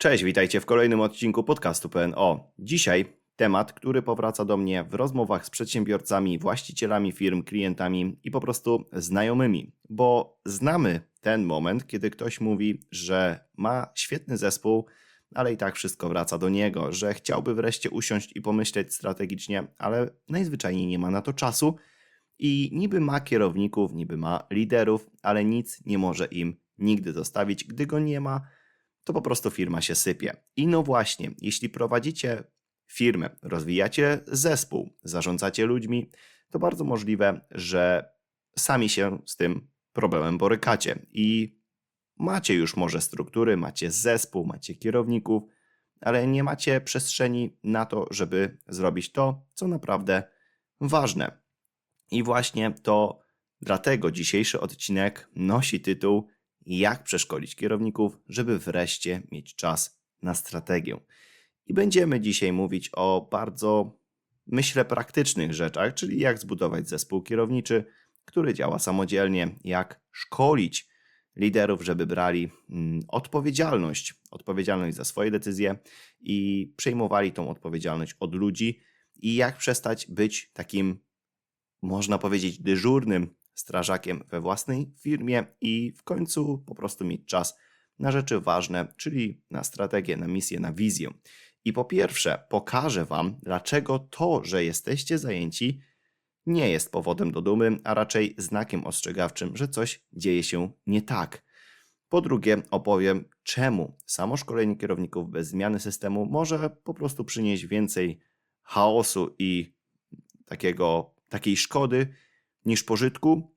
Cześć, witajcie w kolejnym odcinku podcastu PNO. Dzisiaj temat, który powraca do mnie w rozmowach z przedsiębiorcami, właścicielami firm, klientami i po prostu znajomymi, bo znamy ten moment, kiedy ktoś mówi, że ma świetny zespół, ale i tak wszystko wraca do niego, że chciałby wreszcie usiąść i pomyśleć strategicznie, ale najzwyczajniej nie ma na to czasu i niby ma kierowników, niby ma liderów, ale nic nie może im nigdy zostawić, gdy go nie ma to po prostu firma się sypie. I no właśnie, jeśli prowadzicie firmę, rozwijacie zespół, zarządzacie ludźmi, to bardzo możliwe, że sami się z tym problemem borykacie i macie już może struktury, macie zespół, macie kierowników, ale nie macie przestrzeni na to, żeby zrobić to, co naprawdę ważne. I właśnie to dlatego dzisiejszy odcinek nosi tytuł jak przeszkolić kierowników, żeby wreszcie mieć czas na strategię. I będziemy dzisiaj mówić o bardzo, myślę, praktycznych rzeczach, czyli jak zbudować zespół kierowniczy, który działa samodzielnie, jak szkolić liderów, żeby brali mm, odpowiedzialność, odpowiedzialność za swoje decyzje i przejmowali tą odpowiedzialność od ludzi i jak przestać być takim, można powiedzieć, dyżurnym strażakiem we własnej firmie i w końcu po prostu mieć czas na rzeczy ważne, czyli na strategię, na misję, na wizję. I po pierwsze, pokażę Wam, dlaczego to, że jesteście zajęci, nie jest powodem do dumy, a raczej znakiem ostrzegawczym, że coś dzieje się nie tak. Po drugie, opowiem, czemu samo szkolenie kierowników bez zmiany systemu może po prostu przynieść więcej chaosu i takiego, takiej szkody niż pożytku.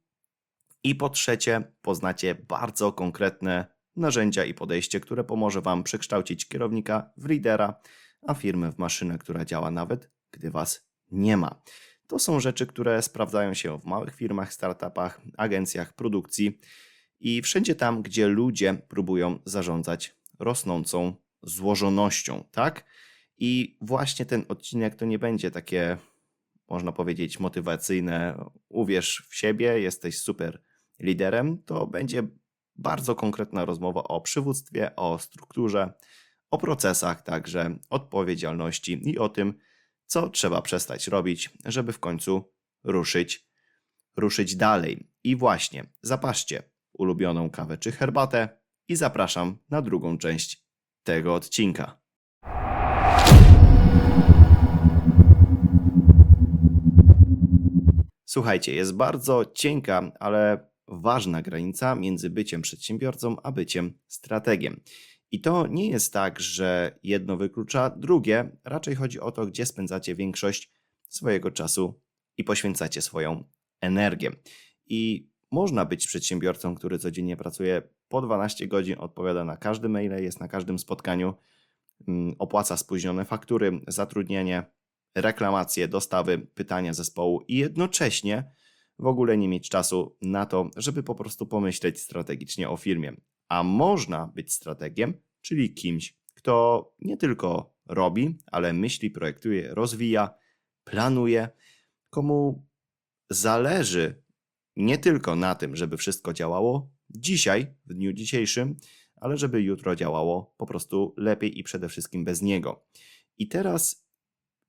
I po trzecie, poznacie bardzo konkretne narzędzia i podejście, które pomoże Wam przekształcić kierownika w lidera, a firmę w maszynę, która działa nawet gdy Was nie ma. To są rzeczy, które sprawdzają się w małych firmach, startupach, agencjach, produkcji i wszędzie tam, gdzie ludzie próbują zarządzać rosnącą złożonością, tak? I właśnie ten odcinek to nie będzie takie można powiedzieć, motywacyjne, uwierz w siebie, jesteś super liderem, to będzie bardzo konkretna rozmowa o przywództwie, o strukturze, o procesach, także odpowiedzialności i o tym, co trzeba przestać robić, żeby w końcu ruszyć, ruszyć dalej. I właśnie, zapaszcie ulubioną kawę czy herbatę i zapraszam na drugą część tego odcinka. Słuchajcie, jest bardzo cienka, ale ważna granica między byciem przedsiębiorcą a byciem strategiem. I to nie jest tak, że jedno wyklucza drugie, raczej chodzi o to, gdzie spędzacie większość swojego czasu i poświęcacie swoją energię. I można być przedsiębiorcą, który codziennie pracuje po 12 godzin, odpowiada na każdy maile, jest na każdym spotkaniu, mm, opłaca spóźnione faktury, zatrudnienie, reklamacje, dostawy, pytania zespołu i jednocześnie w ogóle nie mieć czasu na to, żeby po prostu pomyśleć strategicznie o firmie. A można być strategiem, czyli kimś, kto nie tylko robi, ale myśli, projektuje, rozwija, planuje, komu zależy nie tylko na tym, żeby wszystko działało dzisiaj, w dniu dzisiejszym, ale żeby jutro działało po prostu lepiej i przede wszystkim bez niego. I teraz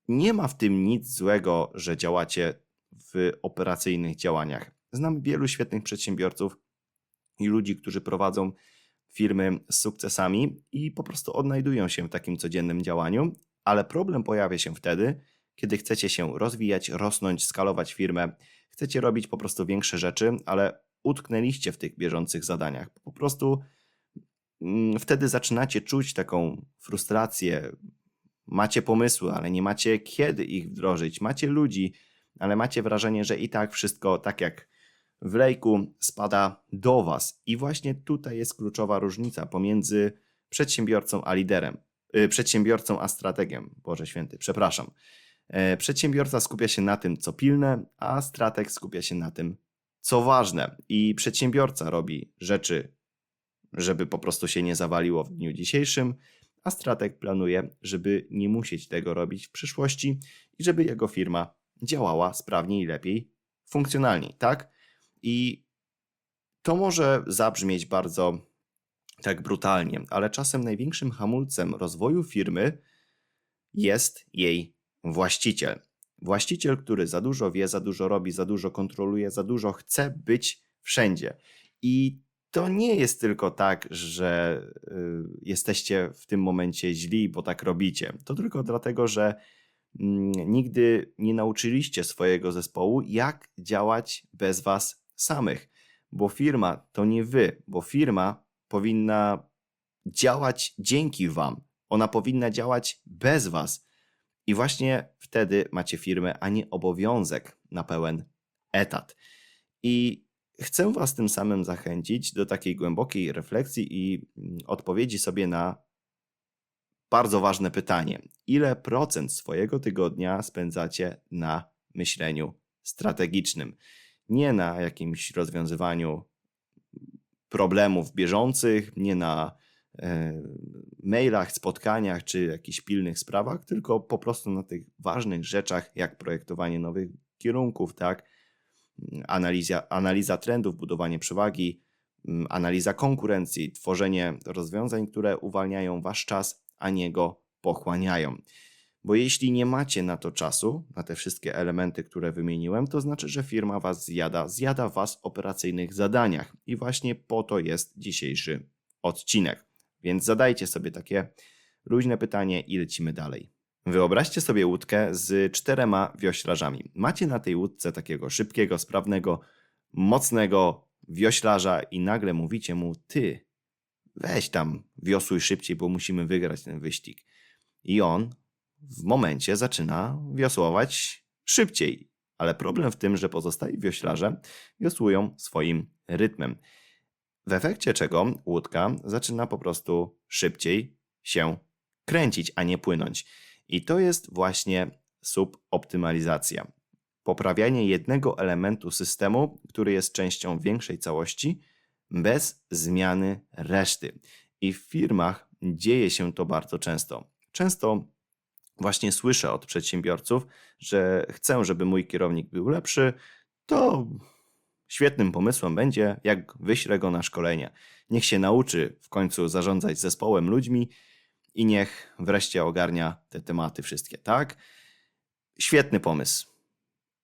nie ma w tym nic złego, że działacie w operacyjnych działaniach. Znam wielu świetnych przedsiębiorców i ludzi, którzy prowadzą firmy z sukcesami i po prostu odnajdują się w takim codziennym działaniu, ale problem pojawia się wtedy, kiedy chcecie się rozwijać, rosnąć, skalować firmę, chcecie robić po prostu większe rzeczy, ale utknęliście w tych bieżących zadaniach. Po prostu mm, wtedy zaczynacie czuć taką frustrację, Macie pomysły, ale nie macie kiedy ich wdrożyć. Macie ludzi, ale macie wrażenie, że i tak wszystko tak jak w lejku spada do Was. I właśnie tutaj jest kluczowa różnica pomiędzy przedsiębiorcą a liderem. Yy, przedsiębiorcą a strategiem. Boże święty, przepraszam. Yy, przedsiębiorca skupia się na tym, co pilne, a strateg skupia się na tym, co ważne. I przedsiębiorca robi rzeczy, żeby po prostu się nie zawaliło w dniu dzisiejszym, a strateg planuje, żeby nie musieć tego robić w przyszłości i żeby jego firma działała sprawniej, lepiej, funkcjonalniej, tak? I to może zabrzmieć bardzo tak brutalnie, ale czasem największym hamulcem rozwoju firmy jest jej właściciel. Właściciel, który za dużo wie, za dużo robi, za dużo kontroluje, za dużo chce być wszędzie. I to nie jest tylko tak, że y, jesteście w tym momencie źli, bo tak robicie. To tylko dlatego, że mm, nigdy nie nauczyliście swojego zespołu, jak działać bez was samych. Bo firma to nie wy, bo firma powinna działać dzięki wam. Ona powinna działać bez was. I właśnie wtedy macie firmę, a nie obowiązek na pełen etat. I chcę Was tym samym zachęcić do takiej głębokiej refleksji i mm, odpowiedzi sobie na bardzo ważne pytanie: ile procent swojego tygodnia spędzacie na myśleniu strategicznym? Nie na jakimś rozwiązywaniu problemów bieżących, nie na e, mailach, spotkaniach czy jakichś pilnych sprawach, tylko po prostu na tych ważnych rzeczach, jak projektowanie nowych kierunków, tak? Analiza, analiza trendów, budowanie przewagi, mm, analiza konkurencji, tworzenie rozwiązań, które uwalniają wasz czas, a nie go pochłaniają. Bo jeśli nie macie na to czasu, na te wszystkie elementy, które wymieniłem, to znaczy, że firma was zjada, zjada was w operacyjnych zadaniach. I właśnie po to jest dzisiejszy odcinek. Więc zadajcie sobie takie luźne pytanie i lecimy dalej. Wyobraźcie sobie łódkę z czterema wioślarzami. Macie na tej łódce takiego szybkiego, sprawnego, mocnego wioślarza i nagle mówicie mu: Ty, weź tam, wiosłuj szybciej, bo musimy wygrać ten wyścig. I on w momencie zaczyna wiosłować szybciej. Ale problem w tym, że pozostali wioślarze wiosłują swoim rytmem. W efekcie czego łódka zaczyna po prostu szybciej się kręcić, a nie płynąć. I to jest właśnie suboptymalizacja. Poprawianie jednego elementu systemu, który jest częścią większej całości, bez zmiany reszty. I w firmach dzieje się to bardzo często. Często właśnie słyszę od przedsiębiorców, że chcę, żeby mój kierownik był lepszy, to świetnym pomysłem będzie, jak wyślę go na szkolenia. Niech się nauczy w końcu zarządzać zespołem ludźmi i niech wreszcie ogarnia te tematy wszystkie, tak? Świetny pomysł.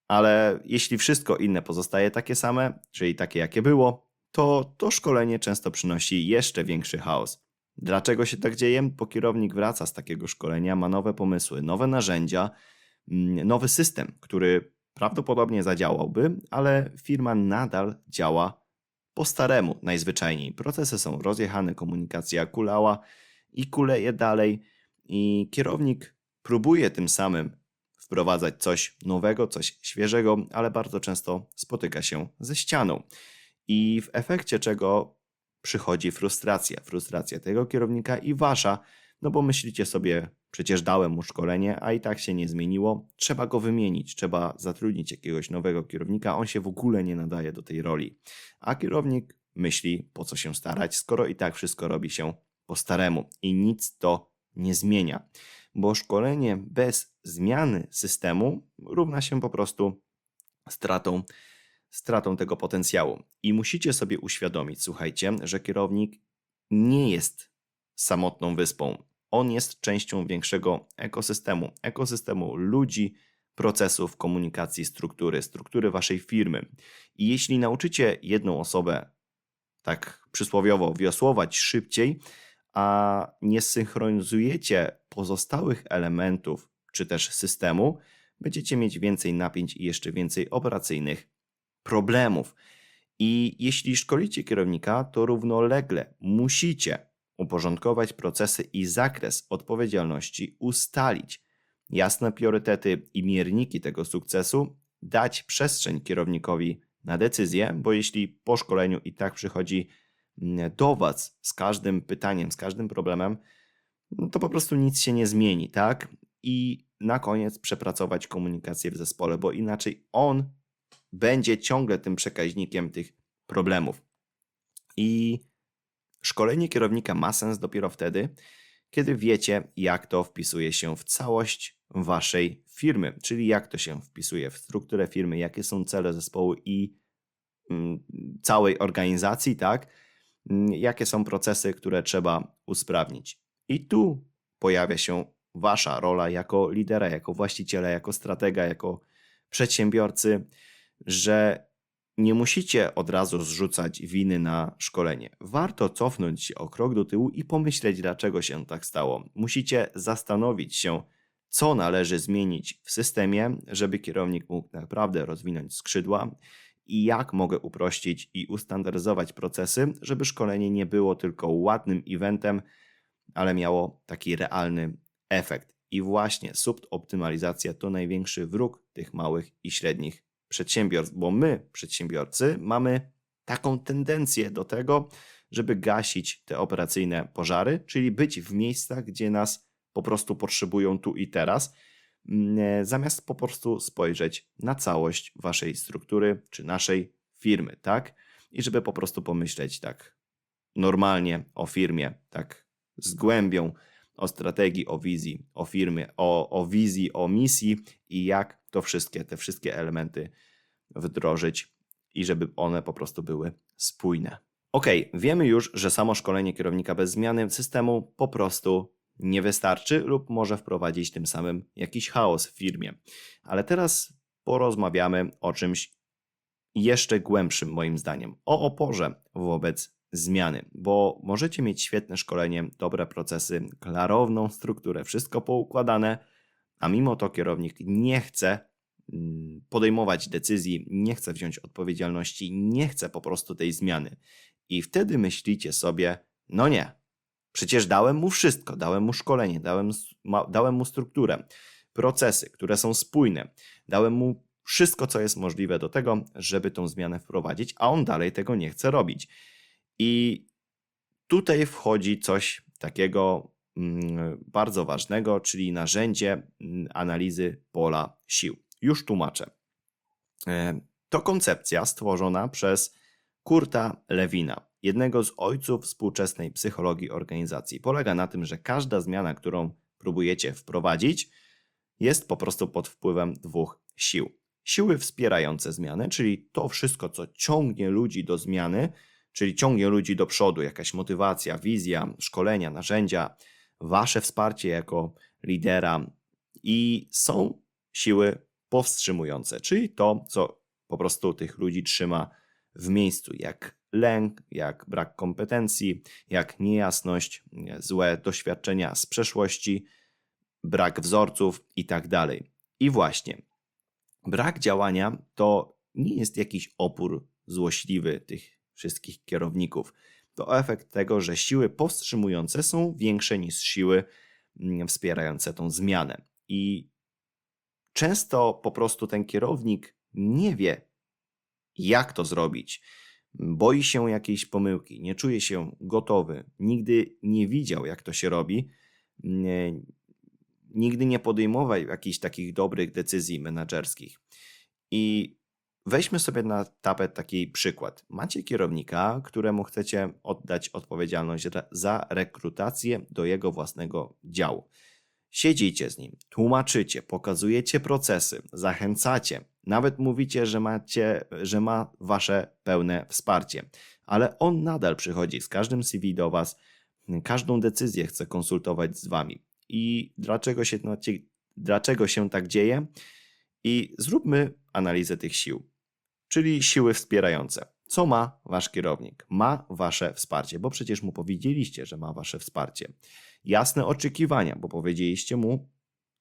Ale jeśli wszystko inne pozostaje takie same, czyli takie jakie było, to to szkolenie często przynosi jeszcze większy chaos. Dlaczego się tak dzieje? Bo kierownik wraca z takiego szkolenia, ma nowe pomysły, nowe narzędzia, mm, nowy system, który prawdopodobnie zadziałałby, ale firma nadal działa po staremu najzwyczajniej. Procesy są rozjechane, komunikacja kulała i kuleje dalej, i kierownik próbuje tym samym wprowadzać coś nowego, coś świeżego, ale bardzo często spotyka się ze ścianą. I w efekcie czego przychodzi frustracja. Frustracja tego kierownika i wasza, no bo myślicie sobie, przecież dałem mu szkolenie, a i tak się nie zmieniło. Trzeba go wymienić, trzeba zatrudnić jakiegoś nowego kierownika, on się w ogóle nie nadaje do tej roli. A kierownik myśli, po co się starać, skoro i tak wszystko robi się po staremu i nic to nie zmienia. Bo szkolenie bez zmiany systemu równa się po prostu stratą stratą tego potencjału. I musicie sobie uświadomić, słuchajcie, że kierownik nie jest samotną wyspą. On jest częścią większego ekosystemu, ekosystemu ludzi, procesów, komunikacji, struktury, struktury waszej firmy. I jeśli nauczycie jedną osobę tak przysłowiowo wiosłować szybciej, a nie synchronizujecie pozostałych elementów czy też systemu, będziecie mieć więcej napięć i jeszcze więcej operacyjnych problemów. I jeśli szkolicie kierownika, to równolegle musicie uporządkować procesy i zakres odpowiedzialności ustalić, jasne priorytety i mierniki tego sukcesu, dać przestrzeń kierownikowi na decyzję, bo jeśli po szkoleniu i tak przychodzi do Was z każdym pytaniem, z każdym problemem, no to po prostu nic się nie zmieni, tak? I na koniec przepracować komunikację w zespole, bo inaczej on będzie ciągle tym przekaźnikiem tych problemów. I szkolenie kierownika ma sens dopiero wtedy, kiedy wiecie, jak to wpisuje się w całość waszej firmy, czyli jak to się wpisuje w strukturę firmy, jakie są cele zespołu i mm, całej organizacji, tak? Jakie są procesy, które trzeba usprawnić. I tu pojawia się wasza rola jako lidera, jako właściciela, jako stratega, jako przedsiębiorcy, że nie musicie od razu zrzucać winy na szkolenie. Warto cofnąć się o krok do tyłu i pomyśleć, dlaczego się tak stało. Musicie zastanowić się, co należy zmienić w systemie, żeby kierownik mógł naprawdę rozwinąć skrzydła i jak mogę uprościć i ustandaryzować procesy, żeby szkolenie nie było tylko ładnym eventem, ale miało taki realny efekt. I właśnie suboptymalizacja to największy wróg tych małych i średnich przedsiębiorstw, bo my, przedsiębiorcy, mamy taką tendencję do tego, żeby gasić te operacyjne pożary, czyli być w miejscach, gdzie nas po prostu potrzebują tu i teraz, zamiast po prostu spojrzeć na całość waszej struktury czy naszej firmy, tak? I żeby po prostu pomyśleć tak normalnie o firmie, tak z głębią, o strategii, o wizji, o firmie, o, o wizji, o misji i jak to wszystkie, te wszystkie elementy wdrożyć i żeby one po prostu były spójne. Ok, wiemy już, że samo szkolenie kierownika bez zmiany systemu po prostu nie wystarczy lub może wprowadzić tym samym jakiś chaos w firmie. Ale teraz porozmawiamy o czymś jeszcze głębszym, moim zdaniem, o oporze wobec zmiany, bo możecie mieć świetne szkolenie, dobre procesy, klarowną strukturę, wszystko poukładane, a mimo to kierownik nie chce mm, podejmować decyzji, nie chce wziąć odpowiedzialności, nie chce po prostu tej zmiany. I wtedy myślicie sobie, no nie, przecież dałem mu wszystko, dałem mu szkolenie, dałem, dałem mu strukturę, procesy, które są spójne, dałem mu wszystko, co jest możliwe do tego, żeby tą zmianę wprowadzić, a on dalej tego nie chce robić. I tutaj wchodzi coś takiego mm, bardzo ważnego, czyli narzędzie mm, analizy pola sił. Już tłumaczę. E, to koncepcja stworzona przez Kurta Lewina, jednego z ojców współczesnej psychologii organizacji. Polega na tym, że każda zmiana, którą próbujecie wprowadzić, jest po prostu pod wpływem dwóch sił. Siły wspierające zmianę, czyli to wszystko, co ciągnie ludzi do zmiany, czyli ciągnie ludzi do przodu, jakaś motywacja, wizja, szkolenia, narzędzia, wasze wsparcie jako lidera i są siły powstrzymujące, czyli to, co po prostu tych ludzi trzyma w miejscu, jak lęk, jak brak kompetencji, jak niejasność, złe doświadczenia z przeszłości, brak wzorców i tak. I właśnie, brak działania to nie jest jakiś opór złośliwy tych wszystkich kierowników. To efekt tego, że siły powstrzymujące są większe niż siły mm, wspierające tą zmianę. I często po prostu ten kierownik nie wie, jak to zrobić. Boi się jakiejś pomyłki, nie czuje się gotowy, nigdy nie widział, jak to się robi, nie, nigdy nie podejmował jakichś takich dobrych decyzji menedżerskich. I Weźmy sobie na tapet taki przykład. Macie kierownika, któremu chcecie oddać odpowiedzialność za rekrutację do jego własnego działu. Siedzicie z nim, tłumaczycie, pokazujecie procesy, zachęcacie, nawet mówicie, że, macie, że ma wasze pełne wsparcie, ale on nadal przychodzi z każdym CV do was, każdą decyzję chce konsultować z wami. I dlaczego się, dlaczego się tak dzieje? I zróbmy analizę tych sił czyli siły wspierające. Co ma wasz kierownik? Ma wasze wsparcie, bo przecież mu powiedzieliście, że ma wasze wsparcie. Jasne oczekiwania, bo powiedzieliście mu,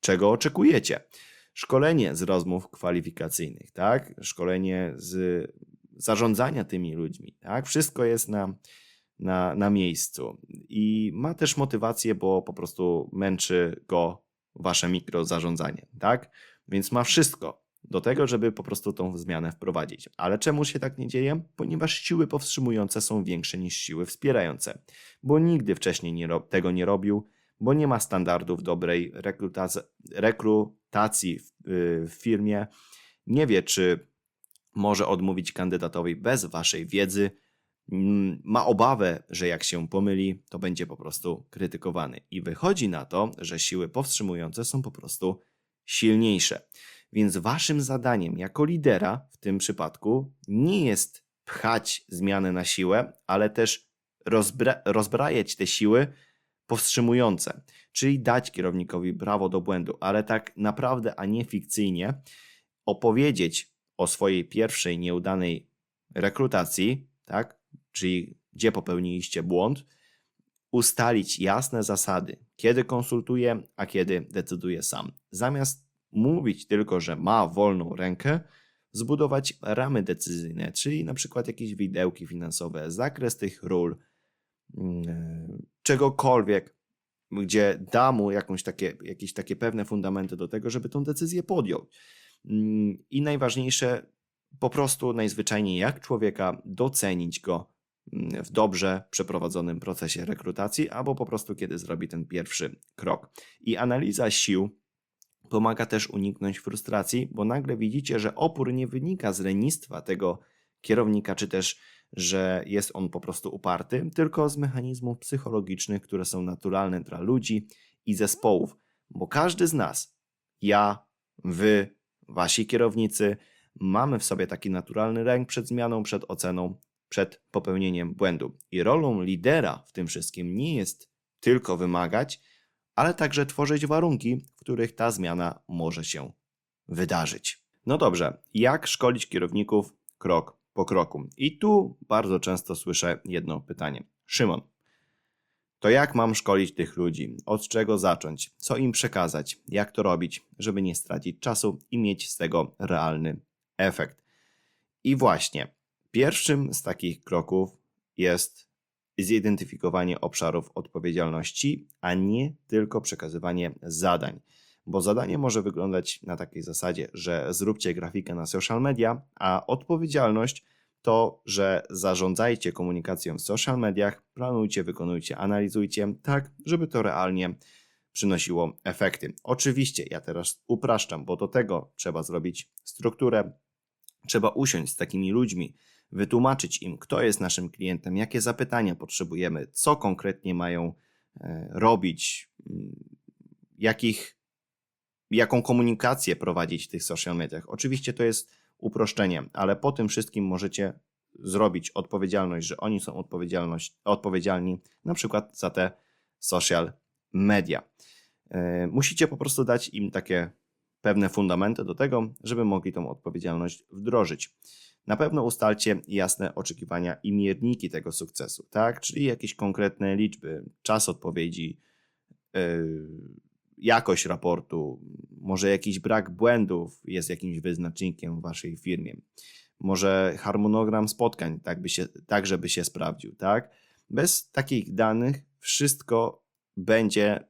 czego oczekujecie. Szkolenie z rozmów kwalifikacyjnych, tak? Szkolenie z zarządzania tymi ludźmi, tak? Wszystko jest na, na, na miejscu. I ma też motywację, bo po prostu męczy go wasze mikrozarządzanie, tak? Więc ma wszystko do tego, żeby po prostu tą zmianę wprowadzić. Ale czemu się tak nie dzieje? Ponieważ siły powstrzymujące są większe niż siły wspierające, bo nigdy wcześniej nie tego nie robił, bo nie ma standardów dobrej rekrutacji, w, yy, w firmie, nie wie, czy może odmówić kandydatowi bez waszej wiedzy, mm, ma obawę, że jak się pomyli, to będzie po prostu krytykowany. I wychodzi na to, że siły powstrzymujące są po prostu silniejsze. Więc waszym zadaniem jako lidera w tym przypadku nie jest pchać zmiany na siłę, ale też rozbra- rozbrajać te siły powstrzymujące, czyli dać kierownikowi prawo do błędu, ale tak naprawdę, a nie fikcyjnie, opowiedzieć o swojej pierwszej nieudanej rekrutacji, tak? czyli gdzie popełniliście błąd, ustalić jasne zasady, kiedy konsultuje, a kiedy decyduje sam. Zamiast mówić tylko, że ma wolną rękę, zbudować ramy decyzyjne, czyli na przykład jakieś widełki finansowe, zakres tych ról, mm, czegokolwiek, gdzie da mu jakąś takie, jakieś takie pewne fundamenty do tego, żeby tą decyzję podjął. Mm, I najważniejsze, po prostu najzwyczajniej jak człowieka docenić go mm, w dobrze przeprowadzonym procesie rekrutacji, albo po prostu kiedy zrobi ten pierwszy krok. I analiza sił pomaga też uniknąć frustracji, bo nagle widzicie, że opór nie wynika z lenistwa tego kierownika, czy też, że jest on po prostu uparty, tylko z mechanizmów psychologicznych, które są naturalne dla ludzi i zespołów, bo każdy z nas, ja, wy, wasi kierownicy, mamy w sobie taki naturalny lęk przed zmianą, przed oceną, przed popełnieniem błędu. I rolą lidera w tym wszystkim nie jest tylko wymagać, ale także tworzyć warunki, w których ta zmiana może się wydarzyć. No dobrze, jak szkolić kierowników krok po kroku? I tu bardzo często słyszę jedno pytanie. Szymon, to jak mam szkolić tych ludzi? Od czego zacząć? Co im przekazać? Jak to robić, żeby nie stracić czasu i mieć z tego realny efekt? I właśnie, pierwszym z takich kroków jest zidentyfikowanie obszarów odpowiedzialności, a nie tylko przekazywanie zadań. Bo zadanie może wyglądać na takiej zasadzie, że zróbcie grafikę na social media, a odpowiedzialność to, że zarządzajcie komunikacją w social mediach, planujcie, wykonujcie, analizujcie, tak, żeby to realnie przynosiło efekty. Oczywiście, ja teraz upraszczam, bo do tego trzeba zrobić strukturę, trzeba usiąść z takimi ludźmi, wytłumaczyć im, kto jest naszym klientem, jakie zapytania potrzebujemy, co konkretnie mają e, robić, mm, jakich, jaką komunikację prowadzić w tych social mediach. Oczywiście to jest uproszczenie, ale po tym wszystkim możecie zrobić odpowiedzialność, że oni są odpowiedzialność, odpowiedzialni na przykład za te social media. E, musicie po prostu dać im takie pewne fundamenty do tego, żeby mogli tą odpowiedzialność wdrożyć. Na pewno ustalcie jasne oczekiwania i mierniki tego sukcesu, tak? Czyli jakieś konkretne liczby, czas odpowiedzi, yy, jakość raportu, może jakiś brak błędów jest jakimś wyznacznikiem w waszej firmie. Może harmonogram spotkań, tak, by się, tak żeby się sprawdził, tak? Bez takich danych wszystko będzie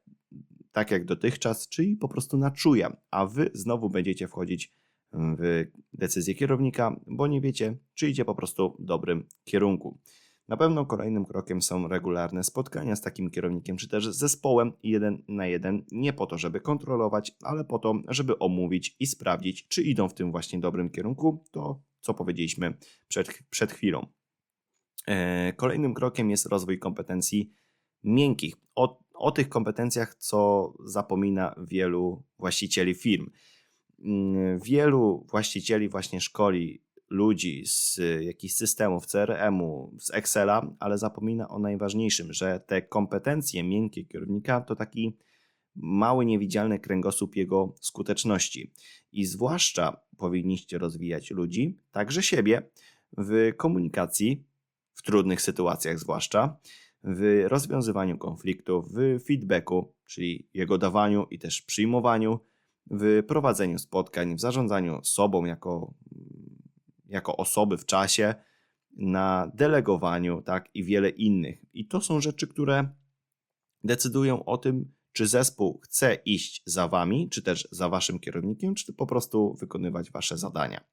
tak jak dotychczas, czyli po prostu na czuja, a wy znowu będziecie wchodzić w decyzję kierownika, bo nie wiecie, czy idzie po prostu w dobrym kierunku. Na pewno kolejnym krokiem są regularne spotkania z takim kierownikiem, czy też zespołem jeden na jeden, nie po to, żeby kontrolować, ale po to, żeby omówić i sprawdzić, czy idą w tym właśnie dobrym kierunku, to co powiedzieliśmy przed, przed chwilą. E, kolejnym krokiem jest rozwój kompetencji miękkich. O tych kompetencjach, co zapomina wielu właścicieli firm. Mm, wielu właścicieli właśnie szkoli ludzi z jakichś systemów CRM-u, z Excela, ale zapomina o najważniejszym, że te kompetencje miękkie kierownika to taki mały, niewidzialny kręgosłup jego skuteczności. I zwłaszcza powinniście rozwijać ludzi, także siebie, w komunikacji, w trudnych sytuacjach zwłaszcza, w rozwiązywaniu konfliktów, w feedbacku, czyli jego dawaniu i też przyjmowaniu, w prowadzeniu spotkań, w zarządzaniu sobą jako, jako osoby w czasie, na delegowaniu, tak i wiele innych. I to są rzeczy, które decydują o tym, czy zespół chce iść za wami, czy też za waszym kierownikiem, czy po prostu wykonywać wasze zadania.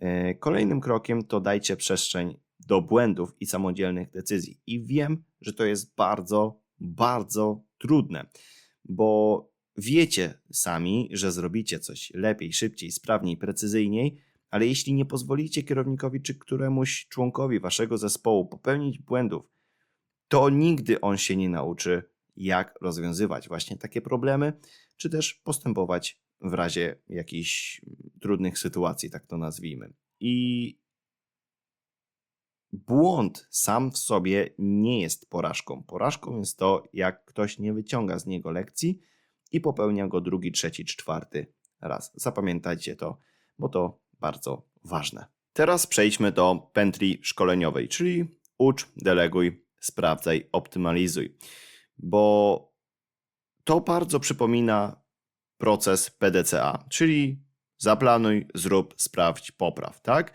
E, kolejnym krokiem to dajcie przestrzeń do błędów i samodzielnych decyzji. I wiem, że to jest bardzo, bardzo trudne, bo Wiecie sami, że zrobicie coś lepiej, szybciej, sprawniej, precyzyjniej, ale jeśli nie pozwolicie kierownikowi czy któremuś członkowi waszego zespołu popełnić błędów, to nigdy on się nie nauczy, jak rozwiązywać właśnie takie problemy, czy też postępować w razie jakichś trudnych sytuacji, tak to nazwijmy. I błąd sam w sobie nie jest porażką. Porażką jest to, jak ktoś nie wyciąga z niego lekcji i popełnia go drugi, trzeci, czwarty raz. Zapamiętajcie to, bo to bardzo ważne. Teraz przejdźmy do pętli szkoleniowej, czyli ucz, deleguj, sprawdzaj, optymalizuj. Bo to bardzo przypomina proces PDCA, czyli zaplanuj, zrób, sprawdź, popraw, tak?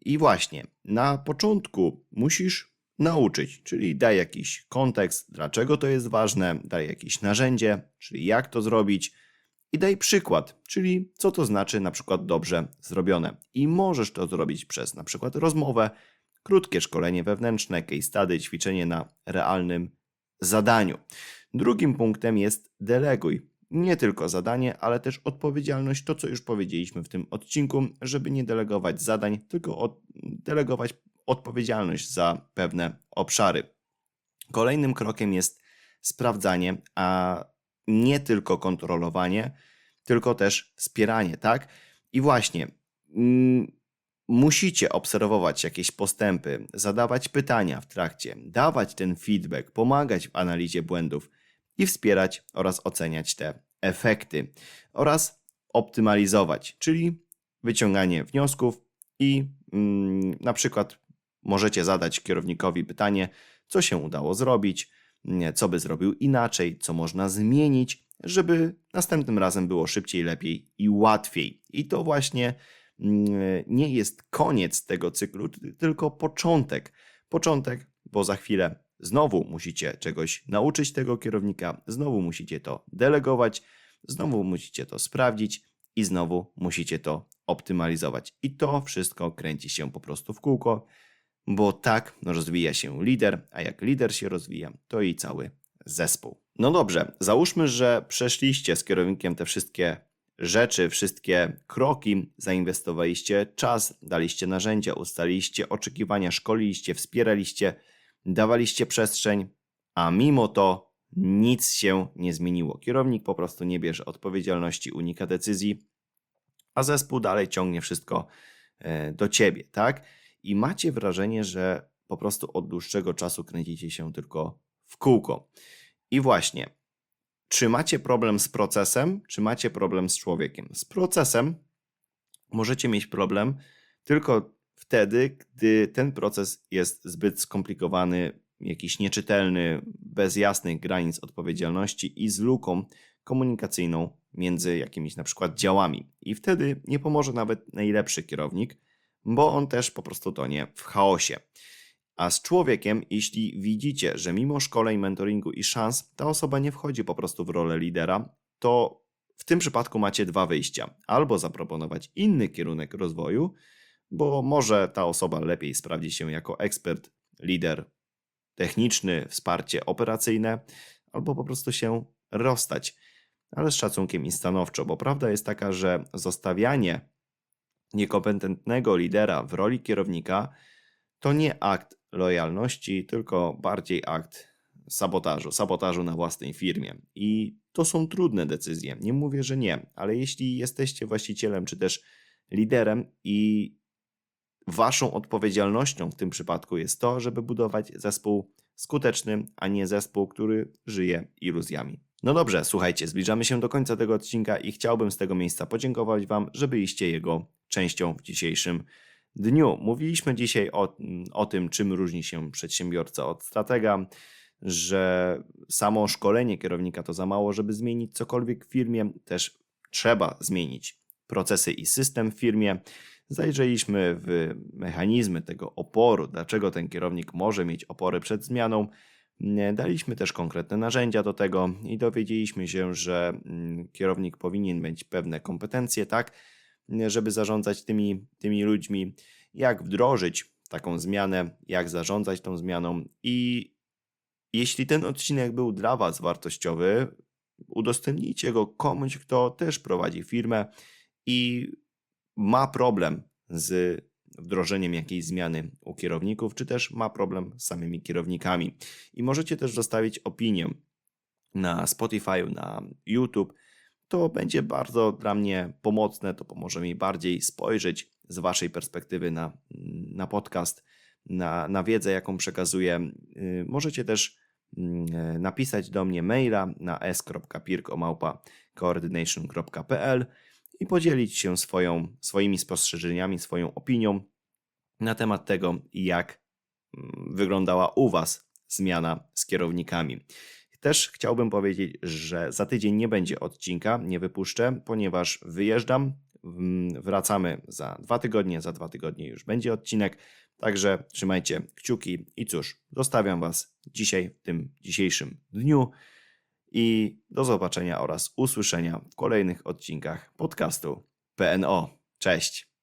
I właśnie na początku musisz nauczyć, czyli daj jakiś kontekst, dlaczego to jest ważne, daj jakieś narzędzie, czyli jak to zrobić i daj przykład, czyli co to znaczy na przykład dobrze zrobione. I możesz to zrobić przez na przykład rozmowę, krótkie szkolenie wewnętrzne, case study, ćwiczenie na realnym zadaniu. Drugim punktem jest deleguj. Nie tylko zadanie, ale też odpowiedzialność, to co już powiedzieliśmy w tym odcinku, żeby nie delegować zadań, tylko od, delegować odpowiedzialność za pewne obszary. Kolejnym krokiem jest sprawdzanie, a nie tylko kontrolowanie, tylko też wspieranie, tak? I właśnie, mm, musicie obserwować jakieś postępy, zadawać pytania w trakcie, dawać ten feedback, pomagać w analizie błędów i wspierać oraz oceniać te efekty oraz optymalizować, czyli wyciąganie wniosków i mm, na przykład możecie zadać kierownikowi pytanie, co się udało zrobić, co by zrobił inaczej, co można zmienić, żeby następnym razem było szybciej, lepiej i łatwiej. I to właśnie mm, nie jest koniec tego cyklu, tylko początek. Początek, bo za chwilę znowu musicie czegoś nauczyć tego kierownika, znowu musicie to delegować, znowu musicie to sprawdzić i znowu musicie to optymalizować. I to wszystko kręci się po prostu w kółko bo tak rozwija się lider, a jak lider się rozwija, to i cały zespół. No dobrze, załóżmy, że przeszliście z kierownikiem te wszystkie rzeczy, wszystkie kroki, zainwestowaliście czas, daliście narzędzia, ustaliście oczekiwania, szkoliliście, wspieraliście, dawaliście przestrzeń, a mimo to nic się nie zmieniło. Kierownik po prostu nie bierze odpowiedzialności, unika decyzji, a zespół dalej ciągnie wszystko e, do ciebie, tak? i macie wrażenie, że po prostu od dłuższego czasu kręcicie się tylko w kółko. I właśnie, czy macie problem z procesem, czy macie problem z człowiekiem? Z procesem możecie mieć problem tylko wtedy, gdy ten proces jest zbyt skomplikowany, jakiś nieczytelny, bez jasnych granic odpowiedzialności i z luką komunikacyjną między jakimiś na przykład działami. I wtedy nie pomoże nawet najlepszy kierownik, bo on też po prostu tonie w chaosie. A z człowiekiem, jeśli widzicie, że mimo szkoleń, mentoringu i szans, ta osoba nie wchodzi po prostu w rolę lidera, to w tym przypadku macie dwa wyjścia. Albo zaproponować inny kierunek rozwoju, bo może ta osoba lepiej sprawdzi się jako ekspert, lider techniczny, wsparcie operacyjne, albo po prostu się rozstać, ale z szacunkiem i stanowczo, bo prawda jest taka, że zostawianie niekompetentnego lidera w roli kierownika to nie akt lojalności, tylko bardziej akt sabotażu, sabotażu na własnej firmie. I to są trudne decyzje. Nie mówię, że nie, ale jeśli jesteście właścicielem czy też liderem i waszą odpowiedzialnością w tym przypadku jest to, żeby budować zespół skuteczny, a nie zespół, który żyje iluzjami. No dobrze, słuchajcie, zbliżamy się do końca tego odcinka i chciałbym z tego miejsca podziękować Wam, że byliście jego częścią w dzisiejszym dniu. Mówiliśmy dzisiaj o, o tym, czym różni się przedsiębiorca od stratega, że samo szkolenie kierownika to za mało, żeby zmienić cokolwiek w firmie, też trzeba zmienić procesy i system w firmie. Zajrzeliśmy w mechanizmy tego oporu, dlaczego ten kierownik może mieć opory przed zmianą. Daliśmy też konkretne narzędzia do tego i dowiedzieliśmy się, że mm, kierownik powinien mieć pewne kompetencje, tak, żeby zarządzać tymi, tymi ludźmi, jak wdrożyć taką zmianę, jak zarządzać tą zmianą. I jeśli ten odcinek był dla Was wartościowy, udostępnijcie go komuś, kto też prowadzi firmę i ma problem z wdrożeniem jakiejś zmiany u kierowników, czy też ma problem z samymi kierownikami. I możecie też zostawić opinię na Spotify, na YouTube. To będzie bardzo dla mnie pomocne, to pomoże mi bardziej spojrzeć z Waszej perspektywy na, na podcast. na, na wiedzę, jaką przekazuję. Y, Możecie też e, napisać do mnie maila na s.pirko.coordination.pl i podzielić się swoją, swoimi spostrzeżeniami, swoją opinią na temat tego, jak mm, wyglądała u Was zmiana z kierownikami. Też chciałbym powiedzieć, że za tydzień nie będzie odcinka, nie wypuszczę, ponieważ wyjeżdżam. Mm, Wracamy za dwa tygodnie, za dwa tygodnie już będzie odcinek. Także trzymajcie kciuki i cóż, zostawiam Was dzisiaj, w tym dzisiejszym dniu i do zobaczenia oraz usłyszenia w kolejnych odcinkach podcastu PNO. Cześć!